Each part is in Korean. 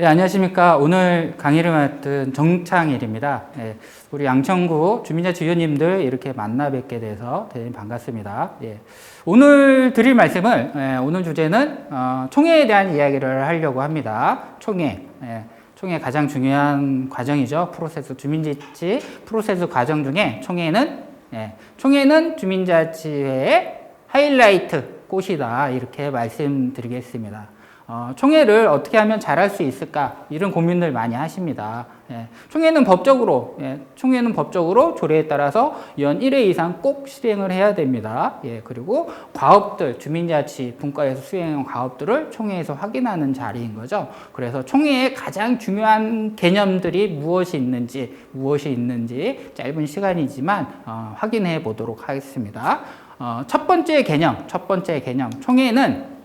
네, 안녕하십니까. 오늘 강의를 맡은 정창일입니다. 네, 우리 양천구 주민자치 위원님들 이렇게 만나 뵙게 돼서 대단히 반갑습니다. 예. 오늘 드릴 말씀을, 예, 오늘 주제는 어, 총회에 대한 이야기를 하려고 합니다. 총회. 예, 총회 가장 중요한 과정이죠. 프로세스, 주민자치 프로세스 과정 중에 총회는, 예, 총회는 주민자치회의 하이라이트 꽃이다. 이렇게 말씀드리겠습니다. 어, 총회를 어떻게 하면 잘할 수 있을까 이런 고민들 많이 하십니다. 예, 총회는 법적으로 예, 총회는 법적으로 조례에 따라서 연 1회 이상 꼭 실행을 해야 됩니다. 예, 그리고 과업들 주민자치 분과에서 수행한 과업들을 총회에서 확인하는 자리인 거죠. 그래서 총회의 가장 중요한 개념들이 무엇이 있는지 무엇이 있는지 짧은 시간이지만 어, 확인해 보도록 하겠습니다. 어, 첫 번째 개념, 첫 번째 개념, 총회는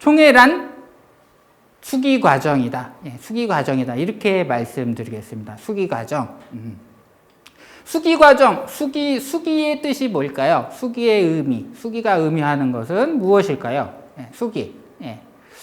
총회란 수기 과정이다. 예, 수기 과정이다. 이렇게 말씀드리겠습니다. 수기 과정. 음. 수기 과정, 수기, 수기의 뜻이 뭘까요? 수기의 의미, 수기가 의미하는 것은 무엇일까요? 예, 수기. 예.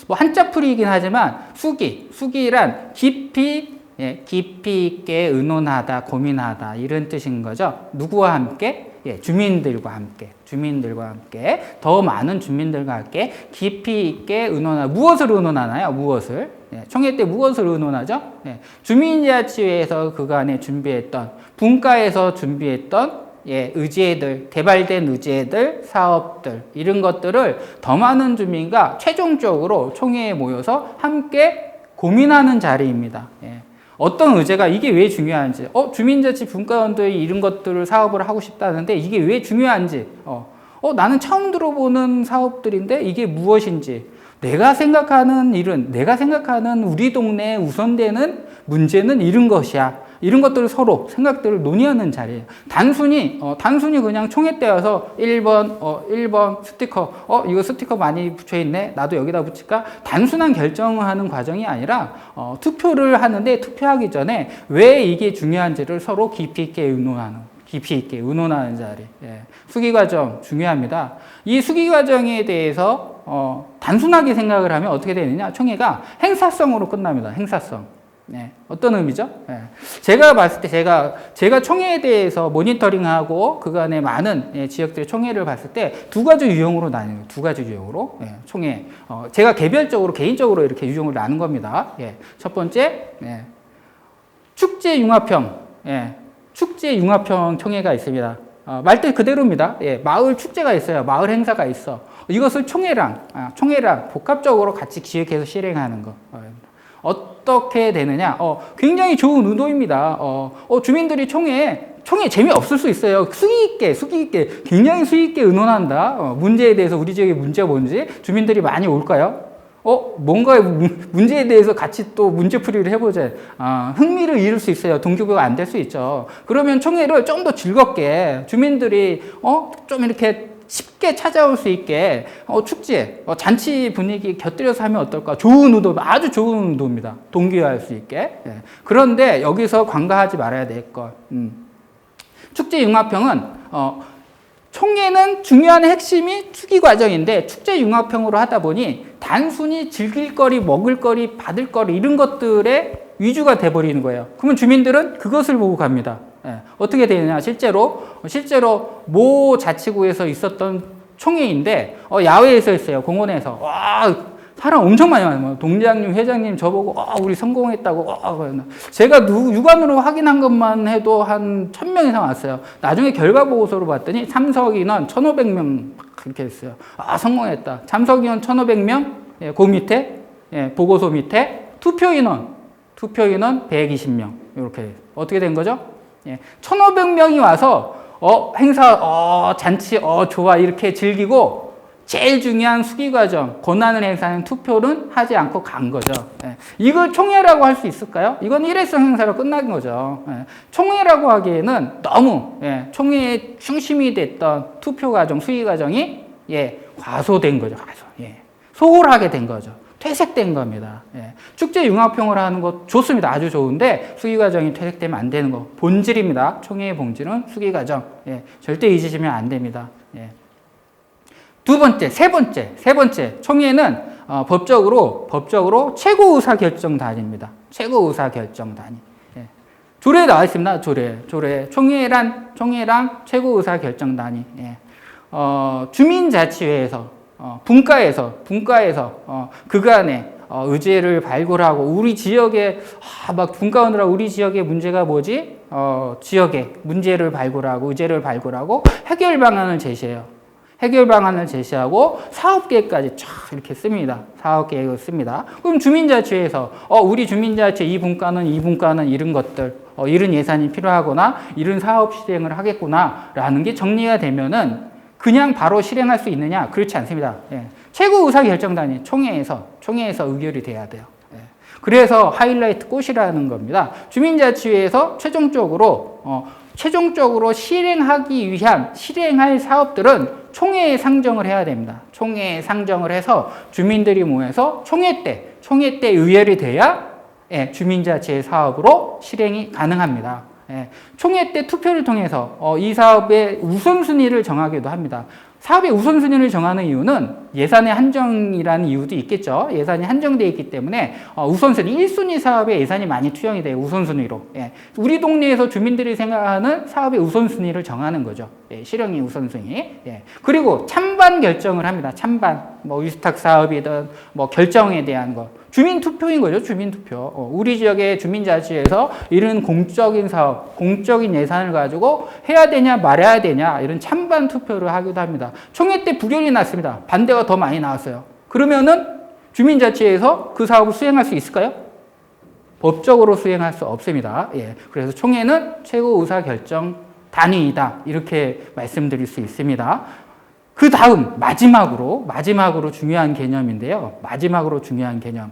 뭐 한자풀이이긴 하지만 수기, 수기란 깊이, 예, 깊이 있게 의논하다, 고민하다 이런 뜻인 거죠. 누구와 함께? 예, 주민들과 함께, 주민들과 함께, 더 많은 주민들과 함께 깊이 있게 의논하, 무엇을 의논하나요? 무엇을? 예, 총회 때 무엇을 의논하죠? 예, 주민자치회에서 그간에 준비했던, 분과에서 준비했던 예, 의제들, 개발된 의제들, 사업들, 이런 것들을 더 많은 주민과 최종적으로 총회에 모여서 함께 고민하는 자리입니다. 예. 어떤 의제가 이게 왜 중요한지, 어, 주민자치 분과원들이 이런 것들을 사업을 하고 싶다는데 이게 왜 중요한지, 어, 어, 나는 처음 들어보는 사업들인데 이게 무엇인지, 내가 생각하는 일은, 내가 생각하는 우리 동네에 우선되는 문제는 이런 것이야. 이런 것들을 서로 생각들을 논의하는 자리예요. 단순히 어, 단순히 그냥 때 와서 1번 어 1번 스티커 어 이거 스티커 많이 붙여 있네. 나도 여기다 붙일까? 단순한 결정을 하는 과정이 아니라 어, 투표를 하는데 투표하기 전에 왜 이게 중요한지를 서로 깊이 있게 의논하는 깊이 있게 의논하는 자리. 예. 수기 과정 중요합니다. 이 수기 과정에 대해서 어, 단순하게 생각을 하면 어떻게 되느냐? 총회가 행사성으로 끝납니다. 행사성. 네, 어떤 의미죠? 네. 제가 봤을 때 제가 제가 총회에 대해서 모니터링하고 그간의 많은 예, 지역들의 총회를 봤을 때 두 가지 유형으로 나뉘어요. 두 가지 유형으로 예, 총회. 어, 제가 개별적으로 개인적으로 이렇게 유형을 나눈 겁니다. 예, 첫 번째 예, 축제 융합형. 예, 축제 융합형 총회가 있습니다. 어, 말뜻 그대로입니다. 예, 마을 축제가 있어요. 마을 행사가 있어. 이것을 총회랑 아, 총회랑 복합적으로 같이 기획해서 실행하는 거. 어, 어떻게 되느냐? 어, 굉장히 좋은 의도입니다. 어, 어, 주민들이 총회 총회 재미없을 수 있어요. 수기 있게, 수기 있게, 굉장히 수기 있게 의논한다. 어, 문제에 대해서 우리 지역의 문제가 뭔지 주민들이 많이 올까요? 어, 뭔가 문제에 대해서 같이 또 문제풀이를 해보자. 아, 흥미를 잃을 수 있어요. 동기부여가 안 될 수 있죠. 그러면 총회를 좀 더 즐겁게 주민들이, 어, 좀 이렇게 쉽게 찾아올 수 있게 어, 축제, 어, 잔치 분위기 곁들여서 하면 어떨까? 좋은 의도, 아주 좋은 의도입니다. 동기화할 수 있게. 예. 그런데 여기서 관가하지 말아야 될 것. 음. 축제 융합형은 어, 총회는 중요한 핵심이 투기 과정인데 축제 융합형으로 하다 보니 단순히 즐길 거리, 먹을 거리, 받을 거리 이런 것들에 위주가 돼버리는 거예요. 그러면 주민들은 그것을 보고 갑니다. 예, 어떻게 되느냐? 실제로 실제로 모 자치구에서 있었던 총회인데 어, 야외에서 했어요 공원에서. 와 사람 엄청 많이 와요. 뭐 동장님 회장님 저보고 어, 우리 성공했다고 어, 제가 누, 육안으로 확인한 것만 해도 한 천 명 이상 왔어요. 나중에 결과 보고서로 봤더니 참석 인원 천오백 명 그렇게 했어요. 아 성공했다. 참석 인원 천오백 명? 예, 그 밑에? 예, 보고서 밑에 투표 인원 투표 인원 백이십 명. 이렇게. 어떻게 된 거죠? 예, 1,500명이 와서 어, 행사, 어, 잔치, 어, 좋아 이렇게 즐기고 제일 중요한 수기 과정, 권한을 행사하는 투표는 하지 않고 간 거죠. 예. 이걸 총회라고 할 수 있을까요? 이건 일회성 행사로 끝난 거죠. 예. 총회라고 하기에는 너무 예, 총회의 중심이 됐던 투표 과정, 수기 과정이 예, 과소된 거죠. 과소. 예. 소홀하게 된 거죠. 퇴색된 겁니다. 예. 축제 융합형을 하는 것 좋습니다. 아주 좋은데 수기 과정이 퇴색되면 안 되는 거 본질입니다. 총회의 본질은 수기 과정. 예. 절대 잊으시면 안 됩니다. 예. 두 번째, 세 번째, 세 번째 총회는 어, 법적으로 법적으로 최고 의사 결정 단위입니다. 최고 의사 결정 단위. 예. 조례에 나와 있습니다. 조례, 조례. 총회란 총회랑 최고 의사 결정 단위. 예. 어, 주민자치회에서 어, 분과에서 분과에서 어, 그간에 어, 의제를 발굴하고 우리 지역에 아, 막 분과하느라 우리 지역의 문제가 뭐지? 어, 지역의 문제를 발굴하고 의제를 발굴하고 해결 방안을 제시해요. 해결 방안을 제시하고 사업 계획까지 쫙 이렇게 씁니다. 사업 계획을 씁니다. 그럼 주민자치회에서 어 우리 주민자치 이 분과는 이 분과는 이런 것들 어 이런 예산이 필요하거나 이런 사업 실행을 하겠구나라는 게 정리가 되면은 그냥 바로 실행할 수 있느냐? 그렇지 않습니다. 예. 최고 의사 결정단이 총회에서 총회에서 의결이 돼야 돼요. 예. 그래서 하이라이트 꽃이라는 겁니다. 주민자치회에서 최종적으로 어, 최종적으로 실행하기 위한 실행할 사업들은 총회에 상정을 해야 됩니다. 총회에 상정을 해서 주민들이 모여서 총회 때 총회 때 의결이 돼야 예, 주민자치의 사업으로 실행이 가능합니다. 예, 총회 때 투표를 통해서 어, 이 사업의 우선순위를 정하기도 합니다. 사업의 우선순위를 정하는 이유는 예산의 한정이라는 이유도 있겠죠. 예산이 한정되어 있기 때문에 어, 우선순위, 1순위 사업에 예산이 많이 투영이 돼요. 우선순위로. 예. 우리 동네에서 주민들이 생각하는 사업의 우선순위를 정하는 거죠. 예, 실행의 우선순위. 예. 그리고 찬반 결정을 합니다. 찬반. 뭐 위스탁 사업이든 뭐 결정에 대한 것. 주민 투표인 거죠. 주민 투표. 어, 우리 지역의 주민 자치에서 이런 공적인 사업, 공적인 예산을 가지고 해야 되냐 말아야 되냐 이런 찬반 투표를 하기도 합니다. 총회 때 부결이 났습니다. 반대가 더 많이 나왔어요. 그러면은 주민자치에서 그 사업을 수행할 수 있을까요? 법적으로 수행할 수 없습니다. 예. 그래서 총회는 최고 의사 결정 단위이다. 이렇게 말씀드릴 수 있습니다. 그 다음 마지막으로 마지막으로 중요한 개념인데요. 마지막으로 중요한 개념.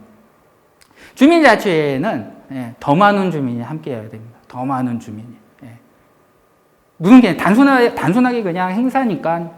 주민자치회는 예, 더 많은 주민이 함께 해야 됩니다. 더 많은 주민이. 예. 무슨 개 단순하게 단순하게 그냥 행사니까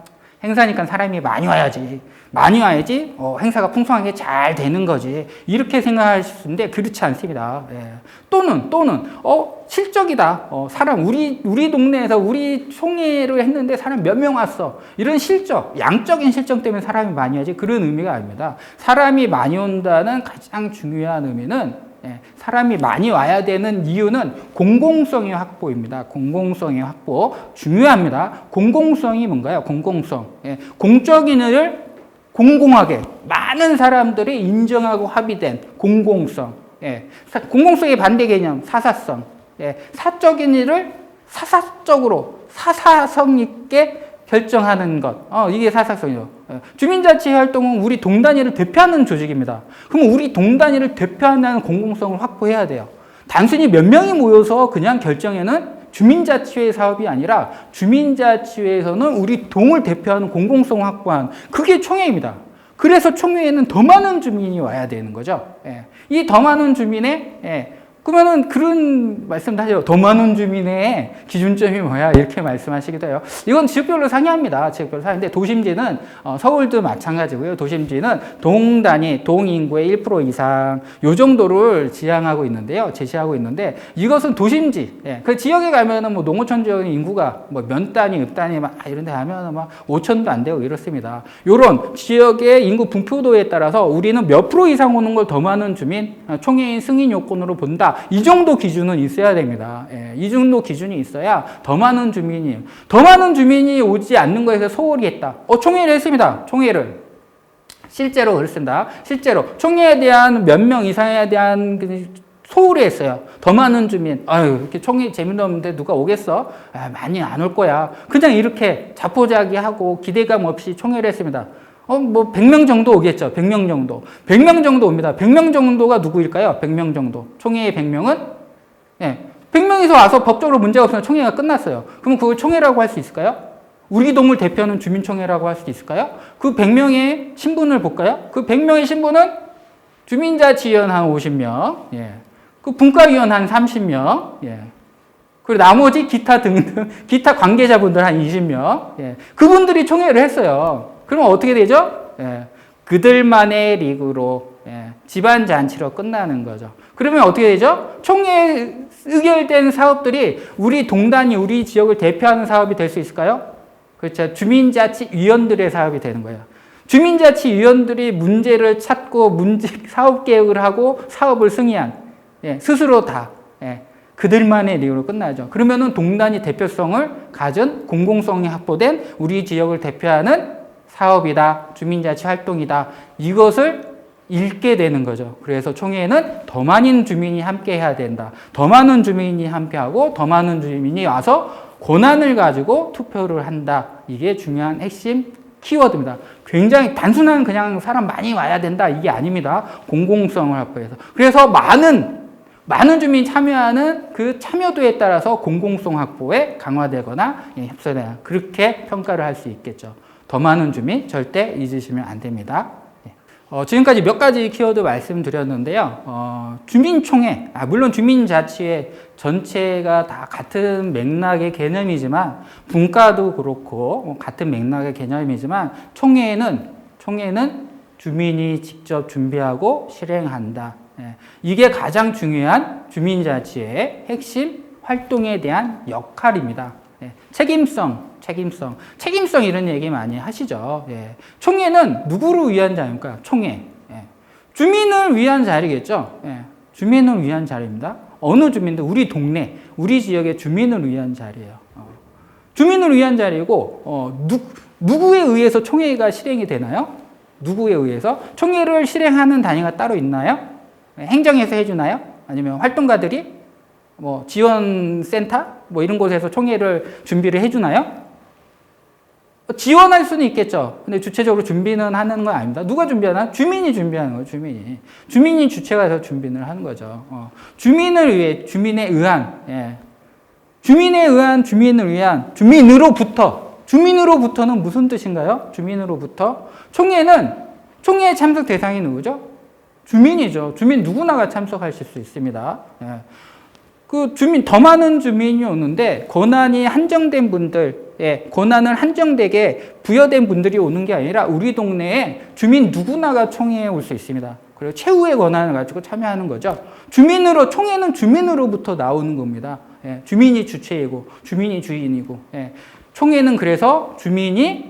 행사니까 사람이 많이 와야지. 많이 와야지 어, 행사가 풍성하게 잘 되는 거지 이렇게 생각하시는데 그렇지 않습니다. 예. 또는 또는 어 실적이다. 어, 사람 우리 우리 동네에서 우리 총회를 했는데 사람 몇 명 왔어. 이런 실적 양적인 실적 때문에 사람이 많이 와지 그런 의미가 아닙니다. 사람이 많이 온다는 가장 중요한 의미는 예, 사람이 많이 와야 되는 이유는 공공성의 확보입니다. 공공성의 확보 중요합니다. 공공성이 뭔가요? 공공성. 예, 공적인 일을 공공하게 많은 사람들이 인정하고 합의된 공공성. 예, 사- 공공성의 반대 개념 사사성. 예, 사적인 일을 사사적으로 사사성 있게 결정하는 것. 어, 이게 사사성이죠. 예, 주민자치 활동은 우리 동단위를 대표하는 조직입니다. 그럼 우리 동단위를 대표하는 공공성을 확보해야 돼요. 단순히 몇 명이 모여서 그냥 결정에는 주민자치회 사업이 아니라 주민자치회에서는 우리 동을 대표하는 공공성을 확보한 그게 총회입니다. 그래서 총회에는 더 많은 주민이 와야 되는 거죠. 예. 이더 많은 주민의 예. 그러면은 그런 말씀도 하죠. 더 많은 주민의 기준점이 뭐야? 이렇게 말씀하시기도 해요. 이건 지역별로 상이합니다. 지역별로 상인데 도심지는 어, 서울도 마찬가지고요. 도심지는 동 단위, 동 인구의 1% 이상 요 정도를 지향하고 있는데요. 제시하고 있는데 이것은 도심지. 예. 그 지역에 가면은 뭐 농어촌 지역 인구가 뭐 면 단위, 읍 단위 막 이런 데 하면은 막 5천도 안 되고 이렇습니다. 요런 지역의 인구 분포도에 따라서 우리는 몇 프로 이상 오는 걸 더 많은 주민 어, 총회인 승인 요건으로 본다. 이 정도 기준은 있어야 됩니다. 예, 이 정도 기준이 있어야 더 많은 주민이 더 많은 주민이 오지 않는 거에서 소홀히 했다. 어, 총회를 했습니다. 총회를. 실제로 그렇습니다. 실제로 총회에 대한 몇 명 이상에 대한 그 소홀히 했어요. 더 많은 주민, 아유, 이렇게 총회 재미도 없는데 누가 오겠어? 아, 많이 안 올 거야. 그냥 이렇게 자포자기하고 기대감 없이 총회를 했습니다. 어, 뭐, 100명 정도 오겠죠. 100명 정도. 100명 정도 옵니다. 100명 정도가 누구일까요? 100명 정도. 총회의 100명은? 예. 100명이서 와서 법적으로 문제가 없으면 총회가 끝났어요. 그럼 그걸 총회라고 할 수 있을까요? 우리 동을 대표하는 주민총회라고 할수 있을까요? 그 100명의 신분을 볼까요? 그 100명의 신분은 주민자치위원 한 50명, 예. 그 분과위원 한 30명, 예. 그리고 나머지 기타 등등, 기타 관계자분들 한 20명, 예. 그분들이 총회를 했어요. 그러면 어떻게 되죠? 예. 그들만의 리그로, 예. 집안 잔치로 끝나는 거죠. 그러면 어떻게 되죠? 총회 의결된 사업들이 우리 동단이 우리 지역을 대표하는 사업이 될 수 있을까요? 그렇죠. 주민자치위원들의 사업이 되는 거예요. 주민자치위원들이 문제를 찾고 문제 사업 계획을 하고 사업을 승인한 예, 스스로 다 예, 그들만의 이유로 끝나죠. 그러면은 동단이 대표성을 가진 공공성이 확보된 우리 지역을 대표하는 사업이다, 주민자치 활동이다. 이것을 읽게 되는 거죠. 그래서 총회에는 더 많은 주민이 함께 해야 된다. 더 많은 주민이 함께 하고 더 많은 주민이 와서 권한을 가지고 투표를 한다. 이게 중요한 핵심 키워드입니다. 굉장히 단순한 그냥 사람 많이 와야 된다. 이게 아닙니다. 공공성을 확보해서. 그래서 많은 많은 주민이 참여하는 그 참여도에 따라서 공공성 확보에 강화되거나 예, 협소되거나 그렇게 평가를 할 수 있겠죠. 더 많은 주민 절대 잊으시면 안 됩니다. 예. 어, 지금까지 몇 가지 키워드 말씀드렸는데요. 어, 주민총회, 아, 물론 주민자치회 전체가 다 같은 맥락의 개념이지만 분과도 그렇고 뭐 같은 맥락의 개념이지만 총회는 총회는 주민이 직접 준비하고 실행한다. 예. 이게 가장 중요한 주민자치의 핵심 활동에 대한 역할입니다. 예. 책임성, 책임성, 책임성 이런 얘기 많이 하시죠. 예. 총회는 누구를 위한 자입니까? 총회. 예. 주민을 위한 자리겠죠. 예. 주민을 위한 자리입니다. 어느 주민들, 우리 동네, 우리 지역의 주민을 위한 자리예요. 어. 주민을 위한 자리고 어, 누, 누구에 의해서 총회가 실행이 되나요? 누구에 의해서? 총회를 실행하는 단위가 따로 있나요? 행정에서 해주나요? 아니면 활동가들이 뭐 지원센터 뭐 이런 곳에서 총회를 준비를 해주나요? 지원할 수는 있겠죠. 근데 주체적으로 준비는 하는 건 아닙니다. 누가 준비하나? 주민이 준비하는 거예요. 주민이. 주민이 주체가 돼서 준비를 하는 거죠. 어. 주민을 위해 주민에 의한 예. 주민에 의한 주민을 위한 주민으로부터 주민으로부터는 무슨 뜻인가요? 주민으로부터 총회는 총회 참석 대상이 누구죠? 주민이죠. 주민 누구나가 참석하실 수 있습니다. 예. 그 주민 더 많은 주민이 오는데 권한이 한정된 분들, 예, 권한을 한정되게 부여된 분들이 오는 게 아니라 우리 동네에 주민 누구나가 총회에 올 수 있습니다. 그리고 최후의 권한을 가지고 참여하는 거죠. 주민으로 총회는 주민으로부터 나오는 겁니다. 예, 주민이 주체이고 주민이 주인이고 예, 총회는 그래서 주민이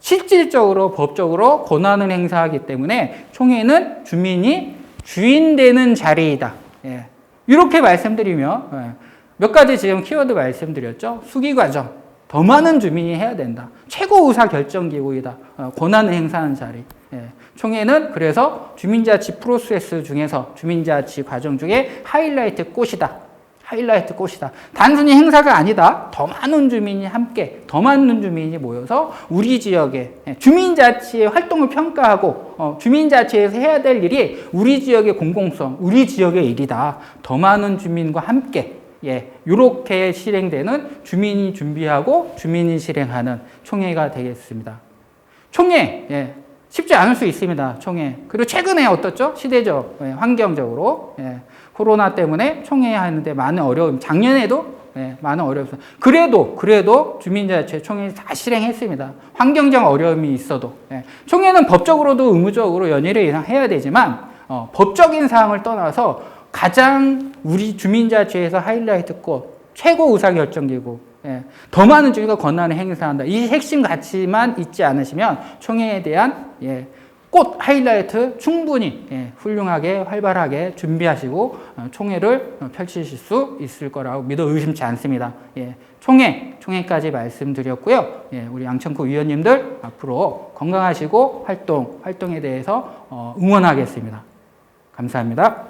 실질적으로 법적으로 권한을 행사하기 때문에 총회는 주민이 주인 되는 자리이다. 예. 이렇게 말씀드리며 예. 몇 가지 지금 키워드 말씀드렸죠. 수기 과정. 더 많은 주민이 해야 된다. 최고 의사 결정 기구이다. 어, 권한을 행사하는 자리. 예. 총회는 그래서 주민자치 프로세스 중에서 주민자치 과정 중에 하이라이트 꽃이다. 하이라이트 꽃이다. 단순히 행사가 아니다. 더 많은 주민이 함께, 더 많은 주민이 모여서 우리 지역의 주민자치의 활동을 평가하고 어, 주민자치에서 해야 될 일이 우리 지역의 공공성, 우리 지역의 일이다. 더 많은 주민과 함께 예, 이렇게 실행되는 주민이 준비하고 주민이 실행하는 총회가 되겠습니다. 총회, 예, 쉽지 않을 수 있습니다. 총회. 그리고 최근에 어떻죠? 시대적, 예, 환경적으로. 예, 코로나 때문에 총회 하는데 많은 어려움, 작년에도 예, 많은 어려움. 그래도, 그래도 주민자치 총회 다 실행했습니다. 환경적 어려움이 있어도. 예. 총회는 법적으로도 의무적으로 이상 해야 되지만, 어, 법적인 사항을 떠나서 가장 우리 주민자치에서 하이라이트 꽃, 최고 의사결정기구, 예, 더 많은 주민과 권한을 행사한다. 이 핵심 가치만 잊지 않으시면 총회에 대한 예, 꽃 하이라이트 충분히 예, 훌륭하게 활발하게 준비하시고 어, 총회를 어, 펼치실 수 있을 거라고 믿어 의심치 않습니다. 예, 총회 총회까지 말씀드렸고요. 예, 우리 양천구 위원님들 앞으로 건강하시고 활동 활동에 대해서 어, 응원하겠습니다. 감사합니다.